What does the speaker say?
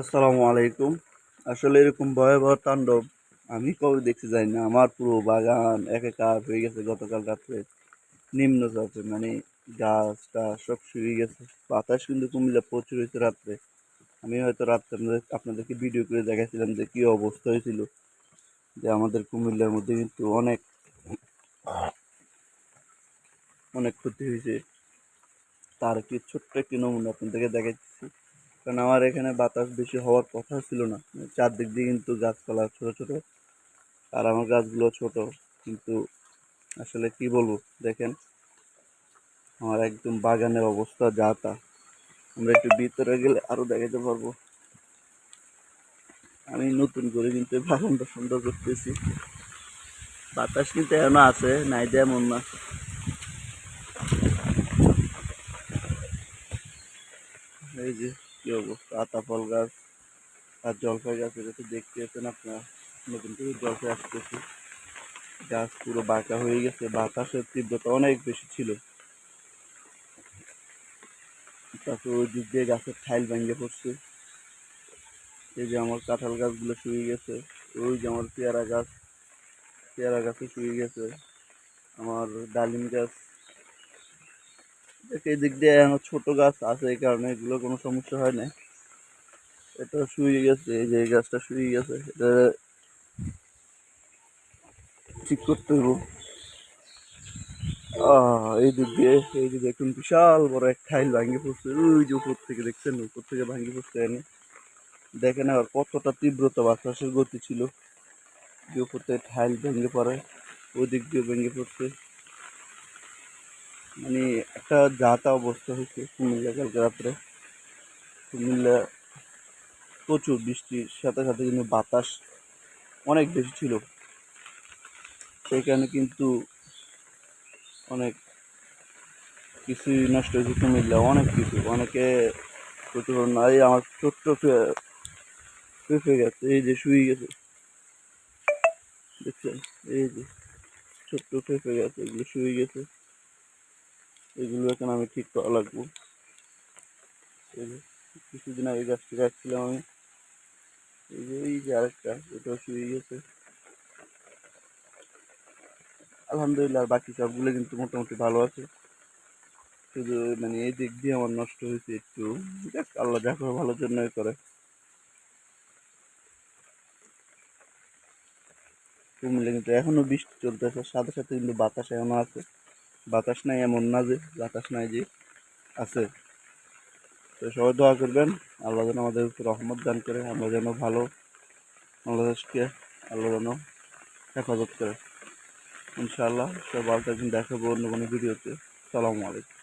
আসসালামু আলাইকুম। আসলে এরকম ভয়াবহ তাণ্ডব আমি কবে দেখতে যাই না। আমার পুরো বাগান একাকার হয়ে গেছে গতকাল রাত্রে। নিম্নচাপে মানে গাছটা সব শুয়ে গেছে। বাতাস কিন্তু কুমিল্লা প্রচুর হয়েছে রাত্রে। আমি হয়তো রাত্রে আপনাদের, আপনাদেরকে ভিডিও করে দেখাইছিলাম যে কী অবস্থা হয়েছিল। যে আমাদের কুমিল্লার মধ্যে কিন্তু অনেক অনেক ক্ষতি হয়েছে। তার কি ছোট্ট একটি নমুনা আপনাদেরকে দেখাচ্ছি। কারণ আমার এখানে বাতাস বেশি হওয়ার কথা ছিল না। চারদিক দিয়ে কিন্তু গাছপালা ছোট ছোট। আর আমার গাছগুলো ছোট। কিন্তু আসলে কি বলব, দেখেন, আমার একদম বাগানের অবস্থা যা তা। আমরা একটু ভিতরে গেলে আরও দেখাতে পারব। আমি নতুন করে কিন্তু বাগানটা সুন্দর করতেছি। বাতাস কিন্তু এখনও আছে, নাই দেয় এমন না। এই যে কি অবস্থা? আতা ফল গাছ আর জলপাই গাছ এটা তো দেখতে আছেন আপনারা, নতুন করে জলপাই আসতেছি। গাছ পুরো বাঁকা হয়ে গেছে, বাতাসের তীব্রতা অনেক বেশি ছিল। তারপর ওই দিক দিয়ে গাছের ঠাইল ভেঙে পড়ছে। এই যে আমার কাঁঠাল গাছগুলো শুয়ে গেছে, ওই যে আমার পেয়ারা গাছ, পেয়ারা গাছও শুয়ে গেছে। আমার ডালিম গাছ এই দিক দিয়ে ছোট গাছ আছে এই কারণে এগুলো কোনো সমস্যা হয় না এটা শুয়ে গেছে এই যে এই গাছটা শুয়ে গেছে এটা ঠিক করতে আহ, এই দিক দিয়ে এই যে দেখুন বিশাল বড় এক খাইল ভাঙে পড়ছে। ওই যে উপর থেকে দেখছেন উপর থেকে ভাঙে পড়ছে এনে। দেখেন আর কতটা তীব্রতা বাতাসের গতি ছিল। যে উপর থেকে ঠাইল ভেঙে পড়ে ওই দিক দিয়ে ভেঙে পড়ছে। মানে একটা যাতা অবস্থা হয়েছে কুমিল্লা কালকে রাত্রে কুমিল্লা প্রচুর বৃষ্টির সাথে সাথে কিন্তু বাতাস অনেক বেশি ছিল। কারণে কিন্তু অনেক কিছুই নষ্ট হয়েছে কুমিল্লা, অনেক কিছু। অনেকে না, এই আমার ছোট্ট পেঁপে গেছে, এই যে শুয়ে গেছে। দেখছেন? এই যে ছোট্ট পেঁপে গেছে এগুলো শুয়ে গেছে। এগুলো এখন আমি ঠিক করা লাগবো। কিছুদিন আগে গাছটি রাখছিলাম আমি। এই যে এই যে আরেকটা এটাও শুয়ে গেছে। আলহামদুলিল্লাহ, আর বাকি সবগুলো কিন্তু মোটামুটি ভালো আছে। শুধু মানে এই দিক দিয়ে আমার নষ্ট হয়েছে একটু। যাক আল্লাহ যা করে ভালোর জন্যই করে। কুমিল্লা কিন্তু এখনও বৃষ্টি চলতেছে, সাথে সাথে কিন্তু বাতাস এখনও আছে। বাতাস নাই, এমন না যে বাতাস নাই যে আছে। তো সবাই দোয়া করবেন, আল্লাহ যেন আমাদের রহমত দান করে, আমরা যেন ভালো বাংলাদেশকে আল্লাহ যেন হেফাজত করে। ইনশাআল্লাহ সব আল্লাহ থাকবেন দেখাবো অন্য কোনো ভিডিওতে। সালামু আলাইকুম।